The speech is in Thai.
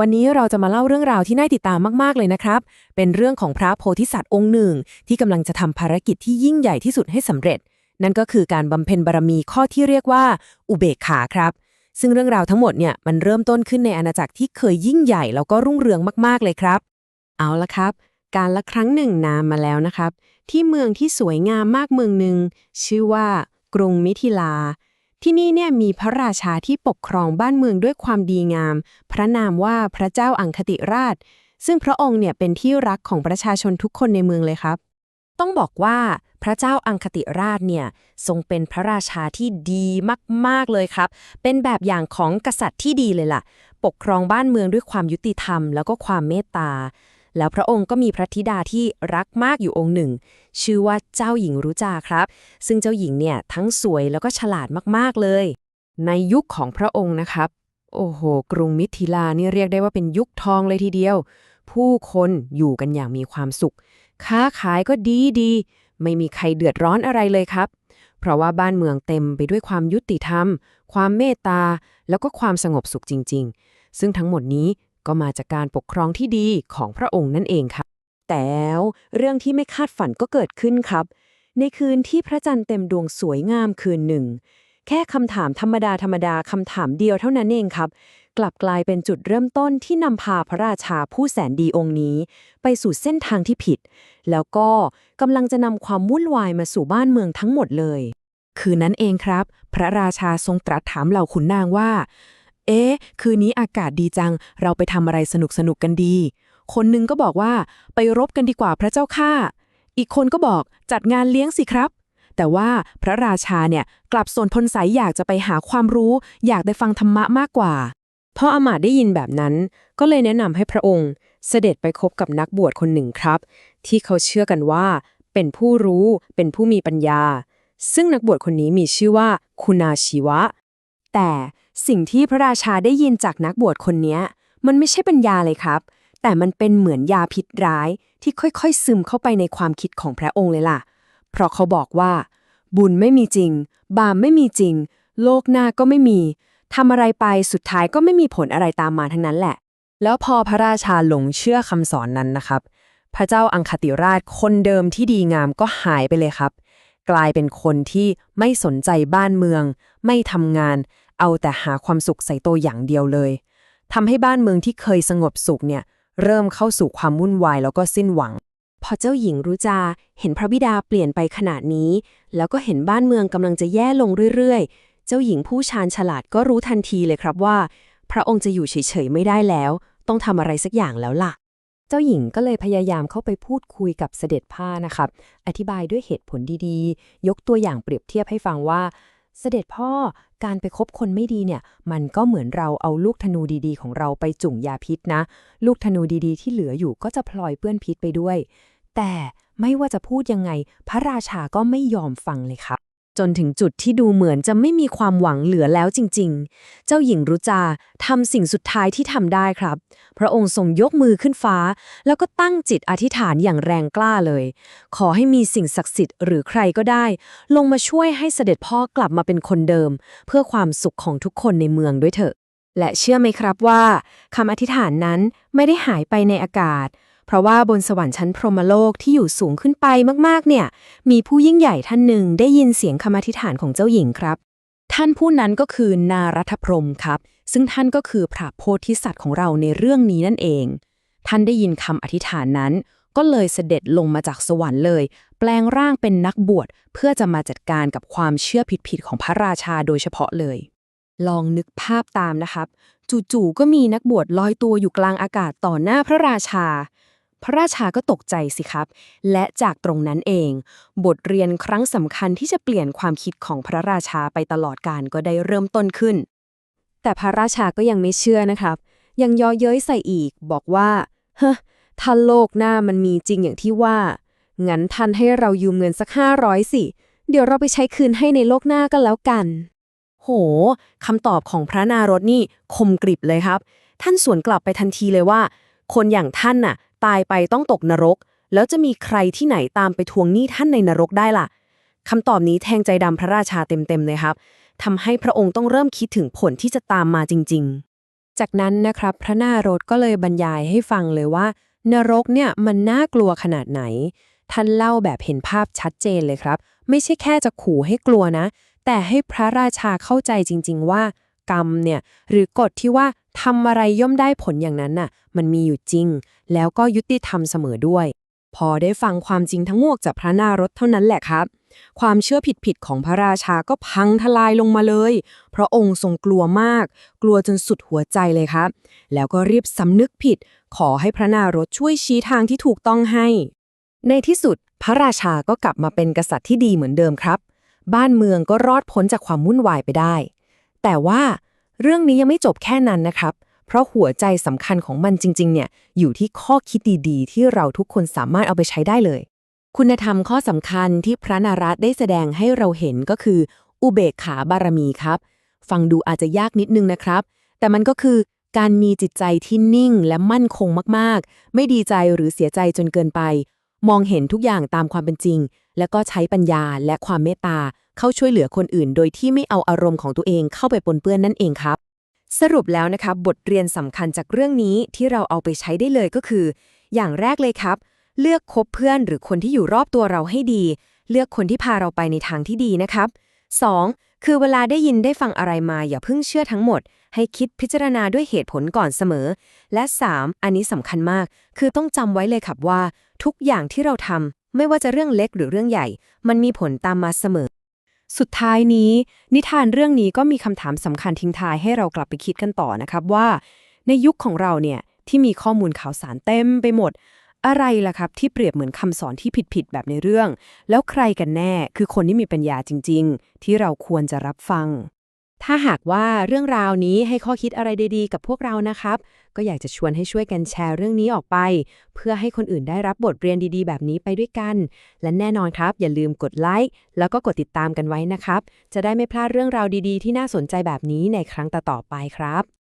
วันนี้เราจะมาเล่าเรื่องราวที่น่าติดตามมากๆเลยนะครับ เป็นเรื่องของพระโพธิสัตว์องค์หนึ่ง ที่กำลังจะทำภารกิจที่ยิ่งใหญ่ที่สุดให้สำเร็จ นั่นก็คือการบำเพ็ญบารมีข้อที่เรียกว่า อุเบกขาครับ ซึ่งเรื่องราวทั้งหมดเนี่ยมันเริ่มต้นขึ้นในอาณาจักรที่เคยยิ่งใหญ่แล้วก็รุ่งเรืองมากๆเลยครับ เอาละครับ การละครั้งหนึ่งนานมาแล้วนะครับ ที่เมืองที่สวยงามมากเมืองหนึ่งชื่อว่ากรุงมิถิลา ที่นี่เนี่ยมีพระราชาที่ปกครองบ้านเมืองด้วยความดีงาม พระนามว่าพระเจ้าอังคติราช ซึ่งพระองค์เนี่ยเป็นที่รักของประชาชนทุกคนในเมืองเลยครับ ต้องบอกว่าพระเจ้าอังคติราชเนี่ยทรงเป็นพระราชาที่ดีมากๆเลยครับ เป็นแบบอย่างของกษัตริย์ที่ดีเลยล่ะ ปกครองบ้านเมืองด้วยความยุติธรรม แล้วก็ความเมตตา แล้วพระองค์ก็มีพระธิดาที่รักมากอยู่องค์หนึ่ง ชื่อว่าเจ้าหญิงรุจาครับ ซึ่งเจ้าหญิงเนี่ยทั้งสวยแล้วก็ฉลาดมากๆเลย ในยุคของพระองค์นะครับ โอ้โห กรุงมิถิลานี่เรียกได้ว่าเป็นยุคทองเลยทีเดียว ผู้คนอยู่กันอย่างมีความสุข ค้าขายก็ดีดีๆไม่มีใครเดือดร้อนอะไรเลยครับ เพราะว่าบ้านเมืองเต็มไปด้วยความยุติธรรม ความเมตตา แล้วก็ความสงบสุขจริง ๆ ซึ่งทั้งหมดนี้ ก็มาจากการปกครองที่ดีของพระองค์นั่นเองครับแต่แล้วเรื่องที่ไม่คาดฝันก็เกิดขึ้นครับ ในคืนที่พระจันทร์เต็มดวงสวยงามคืนหนึ่ง แค่คำถามธรรมดาธรรมดาคำถามเดียวเท่านั้นเองครับ กลับกลายเป็นจุดเริ่มต้นที่นำพาพระราชาผู้แสนดีองค์นี้ ไปสู่เส้นทางที่ผิด แล้วก็กำลังจะนำความวุ่นวายมาสู่บ้านเมืองทั้งหมดเลย คืนนั้นเองครับ พระราชาทรงตรัสถามเหล่าขุนนางว่า เอ๊ะ คืนนี้อากาศดีจัง เราไปทำอะไรสนุกสนุกๆกันดี คนหนึงก็บอกว่าไปรบกันดีกว่าพระเจ้าข้าอีกคนก็บอกจัดงานเลี้ยงสิครับ แต่ว่าพระราชาเนี่ยกลับสนพลใสยอยากจะไปหาความรู้ อยากได้ฟังธรรมะมากกว่าพออมาตได้ยินแบบนั้น ก็เลยแนะนำให้พระองค์ เสด็จไปคบกับนักบวชคนหนึ่งครับ ที่เขาเชื่อกันว่า เป็นผู้รู้ เป็นผู้มีปัญญา ซึ่งนักบวชคนนี้มีชื่อว่า คุณาชีวะ แต่ สิ่งที่พระราชาได้ยินจากนักบวชคนนี้มันไม่ใช่ปัญญาเลยครับ แต่มันเป็นเหมือนยาพิษร้ายที่ค่อยๆ ซึมเข้าไปในความคิดของพระองค์เลยล่ะ เพราะเขาบอกว่า บุญไม่มีจริง บาปไม่มีจริง โลกหน้าก็ไม่มีทำอะไรไปสุดท้ายก็ไม่มีผลอะไรตามมาทั้งนั้นแหละ แล้วพอพระราชาหลงเชื่อคำสอนนั้นนะครับ พระเจ้าอังคติราชคนเดิมที่ดีงามก็หายไปเลยครับ กลายเป็นคนที่ไม่สนใจบ้านเมือง ไม่ทำงาน เอาแต่หาความสุขใส่ตัวอย่างเดียวเลยทำให้บ้านเมืองที่เคยสงบสุขเนี่ยเริ่มเข้าสู่ความวุ่นวายแล้วก็สิ้นหวัง พอเจ้าหญิงรู้จาเห็นพระบิดาเปลี่ยนไปขนาดนี้ แล้วก็เห็นบ้านเมืองกำลังจะแย่ลงเรื่อยๆ เจ้าหญิงผู้ชาญฉลาดก็รู้ทันทีเลยครับว่า พระองค์จะอยู่เฉยๆไม่ได้แล้ว ต้องทำอะไรสักอย่างแล้วล่ะเจ้าหญิงก็เลยพยายามเข้าไปพูดคุยกับเสด็จพ่อนะครับ อธิบายด้วยเหตุผลดีๆ ยกตัวอย่างเปรียบเทียบให้ฟังว่า เสด็จพ่อการไปคบคนไม่ดีเนี่ย มันก็เหมือนเราเอาลูกธนูดีๆ ของเราไปจุ่มยาพิษนะ ลูกธนูดีๆ ที่เหลืออยู่ก็จะพลอยเปื้อนพิษไปด้วย แต่ไม่ว่าจะพูดยังไง พระราชาก็ไม่ยอมฟังเลยครับ จนถึงจุดที่ดูเหมือนจะไม่มีความหวังเหลือแล้วจริงๆ เจ้าหญิงรุจาทำสิ่งสุดท้ายที่ทำได้ครับ พระองค์ทรงยกมือขึ้นฟ้า แล้วก็ตั้งจิตอธิษฐานอย่างแรงกล้าเลย ขอให้มีสิ่งศักดิ์สิทธิ์หรือใครก็ได้ ลงมาช่วยให้เสด็จพ่อกลับมาเป็นคนเดิม เพื่อความสุขของทุกคนในเมืองด้วยเถอะ และเชื่อไหมครับว่าคำอธิษฐานนั้นไม่ได้หายไปในอากาศ เพราะว่าบนสวรรค์ชั้นพรหมโลกที่อยู่สูงขึ้นไปมากๆ เนี่ย มีผู้ยิ่งใหญ่ท่านหนึ่งได้ยินเสียงคำอธิษฐานของเจ้าหญิงครับ ท่านผู้นั้นก็คือนารัฐพรมครับ ซึ่งท่านก็คือพระโพธิสัตว์ของเราในเรื่องนี้นั่นเอง ท่านได้ยินคำอธิษฐานนั้น ก็เลยเสด็จลงมาจากสวรรค์เลย แปลงร่างเป็นนักบวชเพื่อจะมาจัดการกับความเชื่อผิดๆของพระราชาโดยเฉพาะเลย ลองนึกภาพตามนะครับ จู่ๆก็มีนักบวชลอยตัวอยู่กลางอากาศต่อหน้าพระราชา พระราชาก็ตกใจสิครับ และจากตรงนั้นเอง บทเรียนครั้งสำคัญที่จะเปลี่ยนความคิดของพระราชาไปตลอดกาลก็ได้เริ่มต้นขึ้น แต่พระราชาก็ยังไม่เชื่อนะครับ ยังย่อเย้ยใส่อีก บอกว่าเฮ้อถ้าโลกหน้ามันมีจริงอย่างที่ว่า งั้นท่านให้เรายืมเงินสักห้าร้อยสิ เดี๋ยวเราไปใช้คืนให้ในโลกหน้าก็แล้วกัน โหคำตอบของพระนารถนี่คมกริบเลยครับ ท่านสวนกลับไปทันทีเลยว่า คนอย่างท่านน่ะ ตายไปต้องตกนรก แล้วจะมีใครที่ไหนตามไปทวงหนี้ท่านในนรกได้ล่ะคำตอบนี้แทงใจดำพระราชาเต็มๆเลยครับทำให้พระองค์ต้องเริ่มคิดถึงผลที่จะตามมาจริง ๆ จากนั้นนะครับ พระนารถก็เลยบรรยายให้ฟังเลยว่า นรกเนี่ยมันน่ากลัวขนาดไหน ท่านเล่าแบบเห็นภาพชัดเจนเลยครับ ไม่ใช่แค่จะขู่ให้กลัวนะ แต่ให้พระราชาเข้าใจจริง ๆ ว่ากรรมเนี่ยหรือกฎที่ว่า ทำอะไรย่อมได้ผลอย่างนั้นน่ะ มันมีอยู่จริง แล้วก็ยุติธรรมเสมอด้วย พอได้ฟังความจริงทั้งหมดจากพระนารถเท่านั้นแหละครับ ความเชื่อผิดๆของพระราชาก็พังทลายลงมาเลย เพราะองค์ทรงกลัวมาก กลัวจนสุดหัวใจเลยครับ แล้วก็รีบสำนึกผิด ขอให้พระนารถช่วยชี้ทางที่ถูกต้องให้ ในที่สุด พระราชาก็กลับมาเป็นกษัตริย์ที่ดีเหมือนเดิมครับ บ้านเมืองก็รอดพ้นจากความวุ่นวายไปได้ แต่ว่า เรื่องนี้ยังไม่จบแค่นั้นนะครับ เพราะหัวใจสำคัญของมันจริง ๆ เนี่ย อยู่ที่ข้อคิดดีๆ ที่เราทุกคนสามารถเอาไปใช้ได้เลย คุณธรรมข้อสำคัญที่พระนารัตน์ได้แสดงให้เราเห็นก็คือ อุเบกขาบารมีครับ ฟังดูอาจจะยากนิดนึงนะครับ แต่มันก็คือการมีจิตใจที่นิ่งและมั่นคงมากๆ ไม่ดีใจหรือเสียใจจนเกินไป มองเห็นทุกอย่างตามความเป็นจริง แล้วก็ใช้ปัญญาและความเมตตา เข้าช่วยเหลือคนอื่น โดยที่ไม่เอาอารมณ์ของตัวเองเข้าไปปนเปื้อนนั่นเองครับ สรุปแล้วนะคะบทเรียนสำคัญจากเรื่องนี้ที่เราเอาไปใช้ได้เลยก็คือ อย่างแรกเลยครับ เลือกคบเพื่อนหรือคนที่อยู่รอบตัวเราให้ดี เลือกคนที่พาเราไปในทางที่ดีนะครับ 2. คือเวลาได้ยินได้ฟังอะไรมาอย่าเพิ่งเชื่อทั้งหมด ให้คิดพิจารณาด้วยเหตุผลก่อนเสมอ และ 3. อันนี้สำคัญมาก คือต้องจำไว้เลยครับว่า ทุกอย่างที่เราทำไม่ว่าจะเรื่องเล็กหรือเรื่องใหญ่ มันมีผลตามมาเสมอ สุดท้ายนี้ นิทานเรื่องนี้ก็มีคำถามสำคัญทิ้งท้ายให้เรากลับไปคิดกันต่อนะครับว่า ในยุคของเราเนี่ยที่มีข้อมูลข่าวสารเต็มไปหมด อะไรล่ะครับ ที่เปรียบเหมือนคำสอนที่ผิดๆแบบในเรื่อง แล้วใครกันแน่คือคนที่มีปัญญาจริง ๆ ที่เราควรจะรับฟัง ถ้าหากว่าเรื่องราวนี้ให้ข้อคิดอะไรดีๆ กับพวกเรานะครับ ก็อยากจะชวนให้ช่วยกันแชร์เรื่องนี้ออกไป เพื่อให้คนอื่นได้รับบทเรียนดีๆ แบบนี้ไปด้วยกัน และแน่นอนครับ อย่าลืมกดไลค์แล้วก็กดติดตามกันไว้นะครับ จะได้ไม่พลาดเรื่องราวดีๆ ที่น่าสนใจแบบนี้ในครั้งต่อๆไปครับ